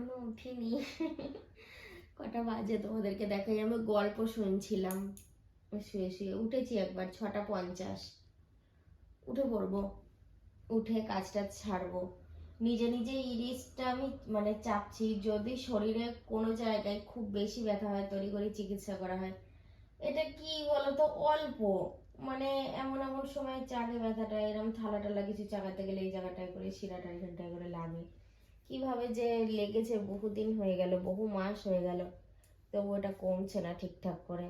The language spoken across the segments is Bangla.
এখনও উঠিনি। কটা বাজে তোমাদেরকে দেখাই, আমি গল্প শুনছিলাম। শুয়ে শুয়ে উঠেছি একবার, ছটা পঞ্চাশ। উঠে পড়ব, উঠে কাজ টাজ ছাড়বো। নিজে নিজে ইরিসটা আমি মানে চাপছি, যদি শরীরে কোনো জায়গায় খুব বেশি ব্যথা হয়, তৈরি করে চিকিৎসা করা হয়। এটা কি বলতো? অল্প। মানে এমন এমন সময় চাগে ব্যথাটা এরকম থালা টালা কিছু চাগাতে গেলে এই জায়গাটায় করে শিরাটা এখানটায় করে লাগে। কীভাবে যে লেগেছে বহুদিন হয়ে গেল বহু মাস হয়ে গেল তবু ওটা কমছে না ঠিকঠাক করে।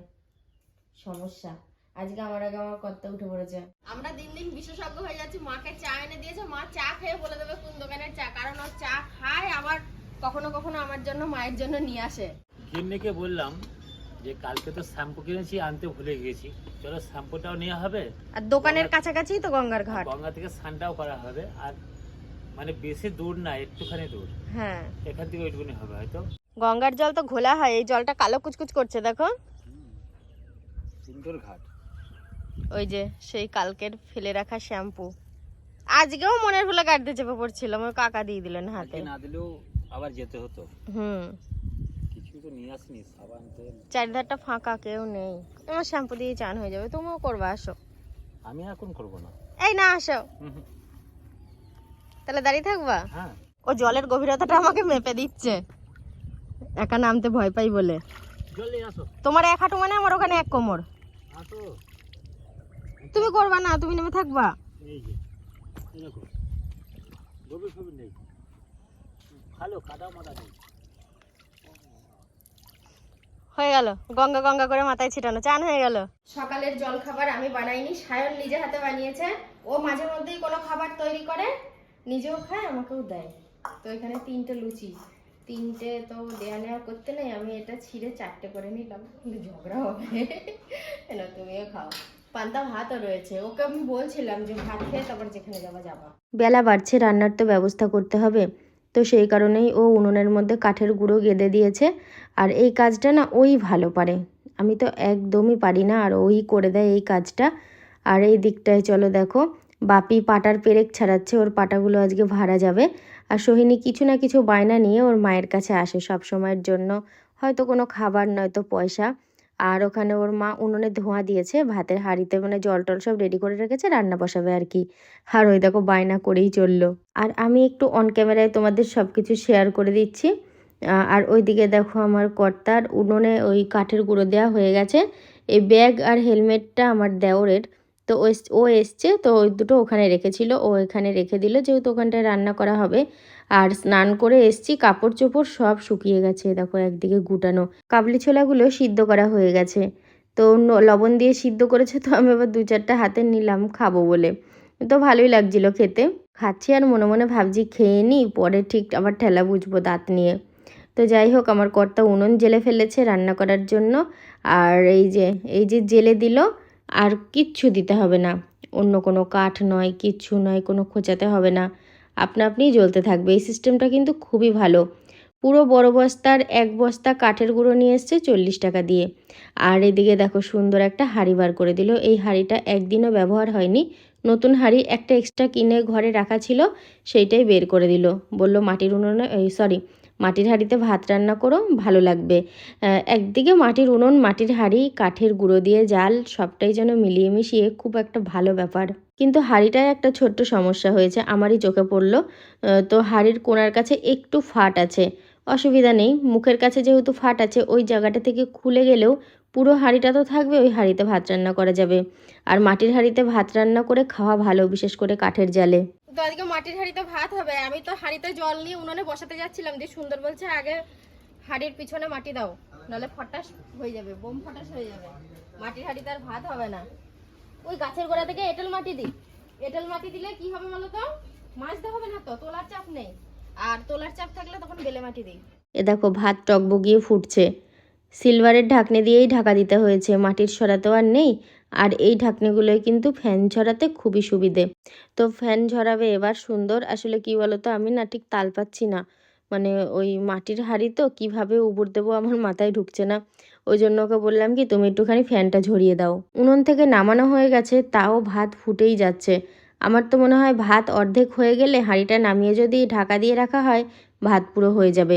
সমস্যা। আজকে আমার আগে আমার কর্তা উঠে পড়েছে। আমরা দিন দিন বিশেষজ্ঞ হয়ে যাচ্ছি মাকে চা এনে দিয়েছে মা চা খেয়ে বলে দেবে কোন দোকানের চা কারণ ও চা খায় আবার কখনো কখনো আমার জন্য মায়ের জন্য নিয়ে আসে। গিন্নিকে বললাম যে কালকে তো শ্যাম্পু কিনেছি আনতে ভুলে গেছি চলো শ্যাম্পুটাও নেওয়া হবে। আর দোকানের কাছাকাছি তো গঙ্গার ঘাট। গঙ্গা থেকে স্নানটাও করা হবে। আর মানে বেশি দূর না একটুখানি দূর। হ্যাঁ। এখান থেকে ওইটুকুনি হবে হয়তো। গঙ্গার জল তো ঘোলা হয় এই জলটা কালো কুচকুচ করছে দেখো। সুন্দর ঘাট। ওই যে সেই কালকের ফেলে রাখা শ্যাম্পু। আজকেও মনের ভুলে কাটতে চেপে পড়ছিল আমার কাকা দিয়ে দিলেন হাতে। না দিলেও আবার যেতে হতো। হুম। কিছু তো নিয়ে আসনি সাবান তেল। চারিধারটা ফাঁকা কেউ নেই। আমার শ্যাম্পু দিয়ে চান হয়ে যাবে তুমিও করবা আসো। আমি এখন করব না। এই না আসো। তাহলে দাঁড়িয়ে থাকবা? হ্যাঁ। ও জলের গভীরতাটা আমাকে মেপে দিচ্ছে। একা নামতে ভয় পাই বলে। তোমার এক হাঁটু মানে আমার ওখানে এক কোমর। তুমি করবা না তুমি নেমে থাকবা। এই যে এই দেখো গভীর গভীর নেই। ভালো কাদা মাদা নেই। হয়ে গেল গঙ্গা গঙ্গা করে মাথায় ছিটানো চান হয়ে গেল। সকালের জল খাবার আমি বানাইনি সায়ন নিজে হাতে বানিয়েছে। ও মাঝে মধ্যেই কোনো খাবার তৈরি করে। নিজেও খায়, আমাকেও দেয়। তো এখানে তিনটে লুচি। তিনটে তো দেয়া নেওয়া করতে নেই, আমি এটা ছিঁড়ে চারটে করে নিলাম। কিন্তু ঝগড়া হবে। না, তুমিও খাও। পান্তা ভাতও রয়েছে। ওকে আমি বলছিলাম যে ভাত খেয়ে তারপর যেখানে যাবা যাবা। বেলা বাড়ছে, রান্নার তো ব্যবস্থা করতে হবে। তো সেই কারণেই ও উনুনের মধ্যে কাঠের গুঁড়ো গেঁদে দিয়েছে। আর এই কাজটা না, ওই ভালো পারে। আমি তো একদমই পারি না, আর ওই করে দেয় এই কাজটা। আর এই দিকটায় চলো দেখো। বাপি পাটার পেরেক ছাড়াচ্ছে, ওর পাটাগুলো আজকে ভাড়া যাবে। আর সোহিনী কিছু না কিছু বায়না নিয়ে ওর মায়ের কাছে আসে সব সময়ের জন্য। হয়তো কোনো খাবার, নয়তো পয়সা। আর ওখানে ওর মা উনুনে ধোঁয়া দিয়েছে, ভাতের হাঁড়িতে মানে জল টল সব রেডি করে রেখেছে, রান্না বসাবে আর কি। আর ওই দেখো বায়না করেই চলল। আর আমি একটু অন ক্যামেরায় তোমাদের সব কিছু শেয়ার করে দিচ্ছি। আর ওইদিকে দেখো আমার কর্তার উনুনে ওই কাঠের গুঁড়ো দেওয়া হয়ে গেছে। এই ব্যাগ আর হেলমেটটা আমার দেওরের। তো ও এস- ও এসছে, তো ওই দুটো ওখানে রেখেছিল। ও এখানে রেখে দিল, যেহেতু ওখানটায় রান্না করা হবে। আর স্নান করে এসছি কাপড় চোপড় সব শুকিয়ে গেছে, দেখো একদিকে গুটানো। কাবলি ছোলাগুলো সিদ্ধ করা হয়ে গেছে। তো লবণ দিয়ে সিদ্ধ করেছে, তো আমি আবার দু চারটা হাতে নিলাম, খাব বলে। তো ভালোই লাগছিল খেতে। খাচ্ছি আর মনে মনে ভাবছি, খেয়ে নিই পরে ঠিক আবার ঠেলা বুঝব দাঁত নিয়ে। তো যাই হোক, আমার কর্তা উনুন জেলে ফেলেছে রান্না করার জন্য। আর এই যে এই যে জেলে দিল আর কিচ্ছু দিতে হবে না। অন্য কোনো কাঠ নয়, কিচ্ছু নয়, কোনো খোঁচাতে হবে না। আপনা আপনিই জ্বলতে থাকবে। এই সিস্টেমটা কিন্তু খুবই ভালো। পুরো বড় বস্তার এক বস্তা কাঠের গুঁড়ো নিয়ে এসছে চল্লিশ টাকা দিয়ে। আর এদিকে দেখো সুন্দর একটা হাঁড়ি বার করে দিল। এই হাঁড়িটা একদিনও ব্যবহার হয়নি। নতুন হাঁড়ি একটা এক্সট্রা কিনে ঘরে রাখা ছিল, সেইটাই বের করে দিল। বলল মাটির উনুনে সরি মাটির হাঁড়িতে ভাত রান্না করো, ভালো লাগবে। একদিকে মাটির উনুন, মাটির হাঁড়ি, কাঠের গুঁড়ো দিয়ে জাল, সবটাই যেন মিলিয়ে মিশিয়ে খুব একটা ভালো ব্যাপার। কিন্তু হাঁড়িটায় একটা ছোট্ট সমস্যা হয়েছে, আমারই চোখে পড়ল। তো হাঁড়ির কোণার কাছে একটু ফাট আছে। অসুবিধা নেই, মুখের কাছে যেহেতু ফাট আছে, ওই জায়গাটা থেকে খুলে গেলেও পুরো হাঁড়িটা তো থাকবে, ওই হাঁড়িতে ভাত রান্না করা যাবে। আর মাটির হাঁড়িতে ভাত রান্না করে খাওয়া ভালো, বিশেষ করে কাঠের জালে। তো আজকে মাটির হাঁড়িতে ভাত হবে। আমি তো হাঁড়িতে জল নিয়ে উনুনে বসাতে যাচ্ছিলাম দিয়ে সুন্দর বলছে, আগে হাঁড়ির পিছনে মাটি দাও, নাহলে ফটাস হয়ে যাবে, বোম ফটাস হয়ে যাবে। মাটির হাঁড়িতে আর ভাত হবে না। ওই গাছের গোড়া থেকে এঁটেল মাটি দিই। এঁটেল মাটি দিলে কি হবে বলো তো মাজতে হবে না তো, তোলার চাপ নেই। আর তোলার চাপ থাকলে তখন বেলে মাটি দিই। এ দেখো, ভাত টকবগিয়ে ফুটছে। সিলভারের ঢাকনি দিয়েই ঢাকা দিতে হয়েছে, মাটির সরাতেও আর নেই আর এই ঢাকনিগুলোই কিন্তু ফ্যান ঝরাতে খুবই সুবিধে। তো ফ্যান ঝরাবে এবার সুন্দর। আসলে কি বলতো, আমি না ঠিক তাল পাচ্ছি না। মানে ওই মাটির হাঁড়ি তো, কীভাবে উবুর দেবো আমার মাথায় ঢুকছে না। ওই জন্য ওকে বললাম কি, তুমি একটুখানি ফ্যানটা ঝরিয়ে দাও। উনুন থেকে নামানো হয়ে গেছে, তাও ভাত ফুটেই যাচ্ছে। আমার তো মনে হয় ভাত অর্ধেক হয়ে গেলে হাঁড়িটা নামিয়ে যদি ঢাকা দিয়ে রাখা হয়, ভাত পুরো হয়ে যাবে।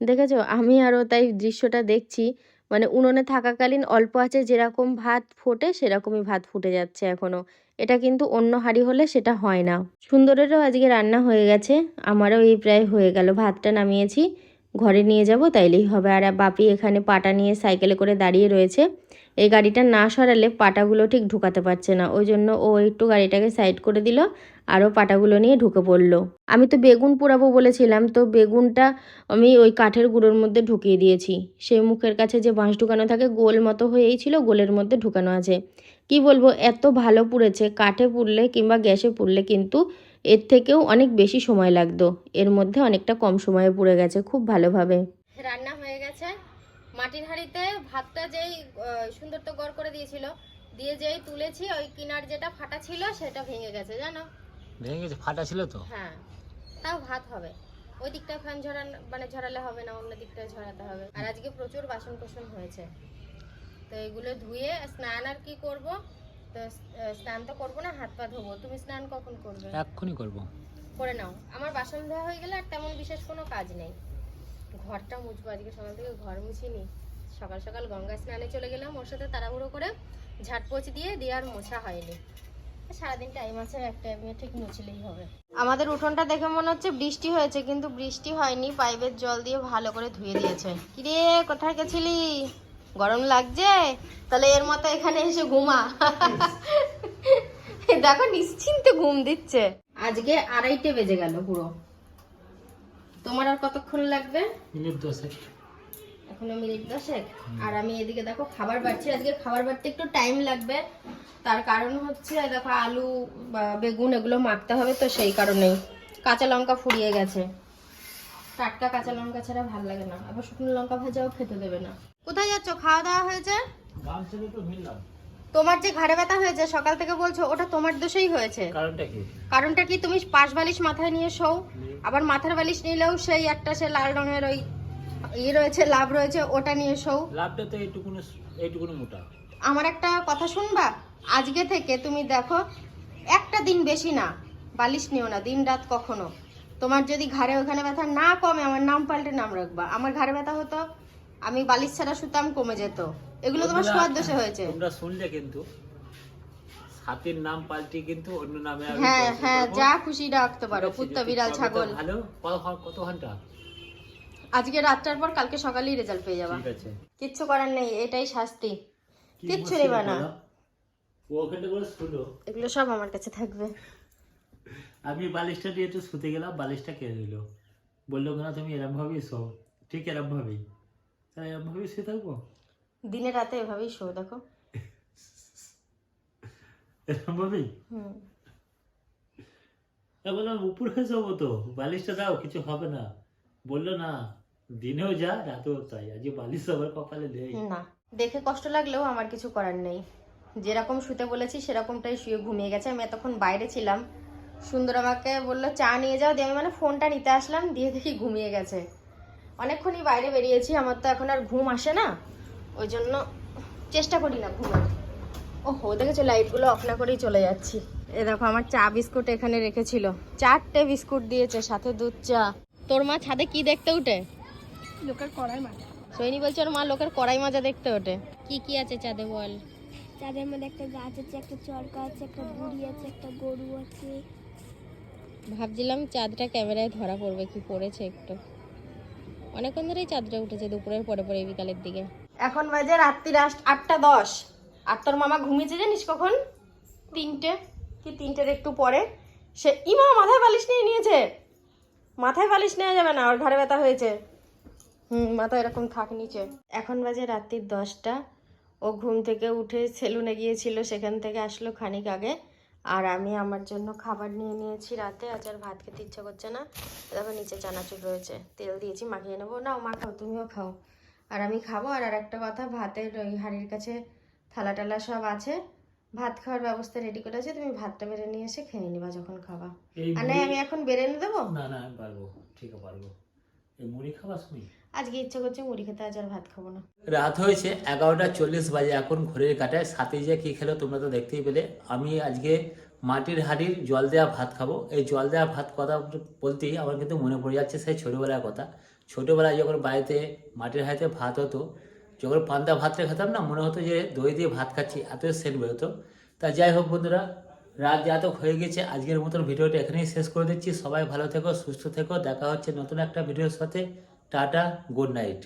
দেখেছ? আমি আরও তাই দৃশ্যটা দেখছি। মানে উনুনে থাকাকালীন অল্প আছে যেরকম ভাত ফোটে, সেরকমই ভাত ফুটে যাচ্ছে এখনও। এটা কিন্তু অন্য হাঁড়ি হলে সেটা হয় না। সুন্দরেরও আজকে রান্না হয়ে গেছে, আমারও এই প্রায় হয়ে গেল। ভাতটা নামিয়েছি, ঘরে নিয়ে যাব তাইলেই হবে। আর বাপি এখানে পাটা নিয়ে সাইকেলে করে দাঁড়িয়ে রয়েছে। এই গাড়িটা না সরালে পাটাগুলো ঠিক ঢুকাতে পারছে না। ওই জন্য ও একটু গাড়িটাকে সাইড করে দিল। আরও পাটাগুলো নিয়ে ঢুকে পড়ল। আমি তো বেগুন পোড়াবো বলেছিলাম, তো বেগুনটা আমি ওই কাঠের গুঁড়োর মধ্যে ঢুকিয়ে দিয়েছি। সেই মুখের কাছে যে বাঁশ ঢুকানো থাকে, গোল মতো হয়েই ছিল, গোলের মধ্যে ঢুকানো আছে। কি বলব, এত ভালো পুড়েছে, কাঠে পুড়লে কিংবা গ্যাসে পুড়লে কিন্তু এর থেকেও অনেক বেশি সময় লাগতো। এর মধ্যে অনেকটা কম সময়ে পুড়ে গেছে, খুব ভালোভাবে। রান্না হয়ে গেছে। মাটির হাঁড়িতে ভাতটা যেই সুন্দর তো গড় করে দিয়েছিল, দিয়ে যেই তুলেছি, ওই কিনার যেটা ফাটা ছিল, সেটা ভেঙে গেছে, জানো? ভেঙে গেছে ফাটা ছিল তো? হ্যাঁ তাও ভাত হবে। ওই দিকটা ফ্যান ঝরান মানে ঝরালে হবে না অন্য দিকটা ঝরাতে হবে। আর আজকে প্রচুর বাসন কোসন হয়েছে। তো এগুলো ধুয়ে স্নান আর কি করব? তো স্নান তো করব না হাত পা ধোবো। তুমি স্নান কখন করবে? এক্ষুনি করব। করে নাও। আমার বাসন ধোয়া হয়ে গেলে আর তেমন বিশেষ কোনো কাজ নেই। ঘরটা মুছবো আজকে সকাল থেকে ঘর মুছিনি। সকাল সকাল গঙ্গা স্নানে চলে গেলাম ওর সাথে তাড়াহুড়ো করে ঝাটপোছ দিয়ে দিয়ে আর মোছা হয়নি। সারাদিন টাইম আছে একটা আমি ঠিক মুছলেই হবে। আমাদের উঠোনটা দেখে মনে হচ্ছে বৃষ্টি হয়েছে কিন্তু বৃষ্টি হয়নি পাইপের জল দিয়ে ভালো করে ধুয়ে দিয়েছে। কিরে কোথায় গেছিলি? গরম লাগছে? তাহলে এর মতো এখানে এসে ঘুমা। দেখো নিশ্চিন্তে ঘুম দিচ্ছে। আজকে আড়াইটে বেজে গেল পুরো। তোমার আর কতক্ষণ লাগবে? মিনিট দশে এখনও মিনিট দশেক। আর আমি এদিকে দেখো খাবার বাড়ছি। আজকে খাবার বাড়তে একটু টাইম লাগবে। তার কারণ হচ্ছে দেখো আলু বা বেগুন এগুলো মাখতে হবে তো সেই কারণেই। কাঁচা লঙ্কা ফুরিয়ে গেছে। টাটকা কাঁচা লঙ্কা ছাড়া ভালো লাগে না। আবার শুকনো লঙ্কা ভাজাও খেতে দেবে না। কোথায় যাচ্ছ? খাওয়া দাওয়া হয়েছে? তোমার যে ঘাড়ে ব্যথা হয়েছে সকাল থেকে বলছো ওটা তোমার দোষেই হয়েছে। কারণটা কি? কারণটা কি? তুমি পাশ বালিশ মাথায় নিয়ে শোও। আবার মাথার বালিশ নিলেও সেই একটা সে লাল রঙের ওই ইয়ে রয়েছে লাভ রয়েছে ওটা নিয়ে শোও। লাভটা তো এইটুকুনি এইটুকুনি মোটা। আমার একটা কথা শুনবা? আজকে থেকে তুমি দেখো একটা দিন বেশি না বালিশ নিও না দিন রাত কখনো। তোমার যদি ঘাড়ে ওখানে ব্যথা না কমে আমার নাম পাল্টে নাম রাখবা। আমার ঘাড়ে ব্যথা হতো আমি বালিশ ছাড়া শুতাম কমে যেত। এগুলো তোমার সোয়াদ দোষে হয়েছে। তোমরা শুনলে কিন্তু হাতির নাম পাল্টে কিন্তু অন্য নামে হ্যাঁ হ্যাঁ যা খুশি ডাকতে পারো কুত্তা বিড়াল ছাগল। ভালো কত ঘণ্টা? আজকে রাতটার পর কালকে সকালেই রেজাল্ট পেয়ে যাবা। ঠিক আছে। কিচ্ছু করার নেই এটাই শাস্তি। কিচ্ছু নেবা না। এগুলো? সব আমার কাছে থাকবে। আমি বালিশটা দিয়ে একটু শুতে গেলাম বালিশটা কেড়ে দিল বলল কেন তুমি এরম ভাবেই শো ঠিক এরম ভাবেই তাই এরম ভাবেই শুয়ে থাকব? দিনে রাতে এভাবেই শো দেখো। এরম ভাবেই হুম। তা বললাম উপরে যাব তো। বালিশটা দাও কিছু হবে না। বলল না দিনেও যা, রাতেও তাই। আজকে বালিশ সবার কপালে দেয়। না, দেখে কষ্ট লাগলেও আমার কিছু করার নেই। যেরকম শুতে বলেছি, সেরকমটাই শুয়ে ঘুমিয়ে গেছে। আমি এতক্ষণ বাইরে ছিলাম। সুন্দর আমাকে বলল, চা নিয়ে যাও। দিয়ে আমি মানে ফোনটা নিতে আসলাম, দিয়ে দেখি ঘুমিয়ে গেছে। অনেকক্ষণই বাইরে বেরিয়েছি, আমার তো এখন আর ঘুম আসে না। ওই জন্য চেষ্টা করি না ঘুমের। ও হো দেখেছ, লাইটগুলো অফ না করেই চলে যাচ্ছি। এ দেখো, আমার চা বিস্কুট এখানে রেখেছিল। চারটে বিস্কুট দিয়েছে, সাথে দুধ চা। তোর মা ছাদে কি দেখতে উঠে? লোকের করার মাথা সৈনি বলছে ওর মা লোকের কড়াই মাজা দেখতে ওঠে। কি কি আছে চাঁদে বল? তাদের মধ্যে একটা গাছ আছে একটা চরকা আছে একটা বুড়ি আছে একটা গরু আছে। ভাবছিলাম চাঁদটা ক্যামেরায় ধরা পড়বে কি পড়েছে একটু। অনেকক্ষণ ধরেই চাঁদটা উঠেছে দুপুরের পরে পরে বিকালের দিকে। এখন বাজে রাত্রির আট- আটটা দশ। আর তোর মামা ঘুমিয়েছে জানিস কখন? তিনটে। কি তিনটের একটু পরে? সে ইমা মাথায় বালিশ নিয়ে নিয়েছে। মাথায় বালিশ নেওয়া যাবে না ওর ঘাড়ে ব্যথা হয়েছে। হুম মাথা এরকম থাক নিচে। এখন বাজে রাত্রির দশটা। ও ঘুম থেকে উঠে সেলুনে গিয়েছিল সেখান থেকে আসলো খানিক আগে। আর আমি আমার জন্য খাবার নিয়ে নিয়েছি রাতে। আজ আর ভাত খেতে ইচ্ছা করছে না। দেখো নিচে চানাচুর রয়েছে। তেল দিয়েছি মাখিয়ে নেব। না নাও মাখাও তুমিও খাও। আর আমি খাব। আর আর একটা কথা ভাতের ওই হাঁড়ির কাছে থালা টালা সব আছে। ভাত খাওয়ার ব্যবস্থা রেডি করে আছে। তুমি ভাতটা বেড়ে নিয়ে এসে খেয়ে নিবা যখন খাবা। আর নাই আমি এখন বেড়ে এনে দেবো? না না পারব। ঠিক পারব। এই মুড়ি খাবার শুনি আজকে ইচ্ছে করছে মুড়ি খেতে, আজ আর ভাত খাব না। রাত হয়েছে এগারোটা চল্লিশ বাজে এখন ঘড়ির কাটায়। সাথে যে কী খেলো তোমরা তো দেখতেই পেলে। আমি আজকে মাটির হাঁড়ির জল দেওয়া ভাত খাব। এই জল দেওয়া ভাত কথা বলতেই আমার কিন্তু মনে পড়ে যাচ্ছে সেই ছোটোবেলার কথা। ছোটোবেলায় যখন বাড়িতে মাটির হাতে ভাত হতো, যখন পান্তা ভাতটা খেতাম না, মনে হতো যে দই দিয়ে ভাত খাচ্ছি, এত সেন্ট বেরোতো তা যাই হোক বন্ধুরা, রাত জাতক হয়ে গেছে। আজকের মতন ভিডিওটা এখানেই শেষ করে দিচ্ছি। সবাই ভালো থেকো, সুস্থ থেকো। দেখা হচ্ছে নতুন একটা ভিডিওর সাথে। Tata good night.